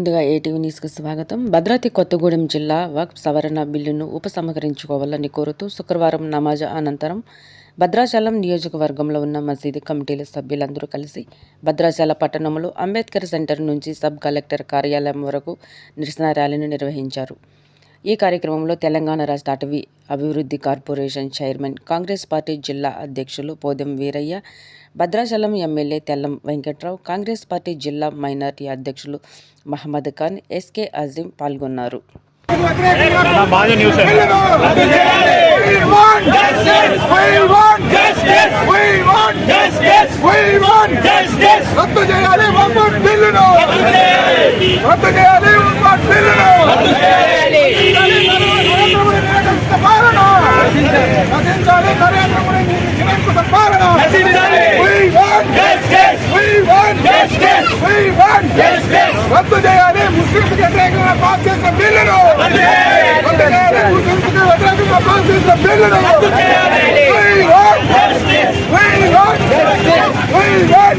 ముందుగా ఏటీవీ న్యూస్కి స్వాగతం. భద్రాద్రి కొత్తగూడెం జిల్లా వక్ఫ్ సవరణ బిల్లును ఉపసంహరించుకోవాలని కోరుతూ శుక్రవారం నమాజ్ అనంతరం భద్రాచలం నియోజకవర్గంలో ఉన్న మసీదు కమిటీల సభ్యులందరూ కలిసి భద్రాచల పట్టణంలో అంబేద్కర్ సెంటర్ నుంచి సబ్ కలెక్టర్ కార్యాలయం వరకు నిరసన ర్యాలీని నిర్వహించారు. ఈ కార్యక్రమంలో తెలంగాణ రాష్ట్ర అటవీ అభివృద్ధి కార్పొరేషన్ చైర్మన్ కాంగ్రెస్ పార్టీ జిల్లా అధ్యక్షులు పోదెం వీరయ్య భద్రాచలం ఎమ్మెల్యే తెల్లం వెంకట్రావు కాంగ్రెస్ పార్టీ జిల్లా మైనార్టీ అధ్యక్షులు మహమ్మద్ ఖాన్ ఎస్కే అజీం పాల్గొన్నారు We want justice. We want justice. We want justice. We want justice. రద్దు చేయాలి వక్ఫ్ బిల్లును రద్దు చేయాలి వక్ఫ్ బిల్లును నరేంద్ర మోడీ నిరంకుశ పాలన నశించాలి నరేంద్ర మోడీ నిరంకుశ పాలన We want justice. We want justice. We want justice. రద్దు చేయాలి ముస్లింస్ వ్యతిరేకంగా పాస్ చేసిన బిల్లును! రద్దు చేయాలి! ముస్లింస్ వ్యతిరేకంగా పాస్ చేసిన బిల్లును! We want justice. We want justice. We want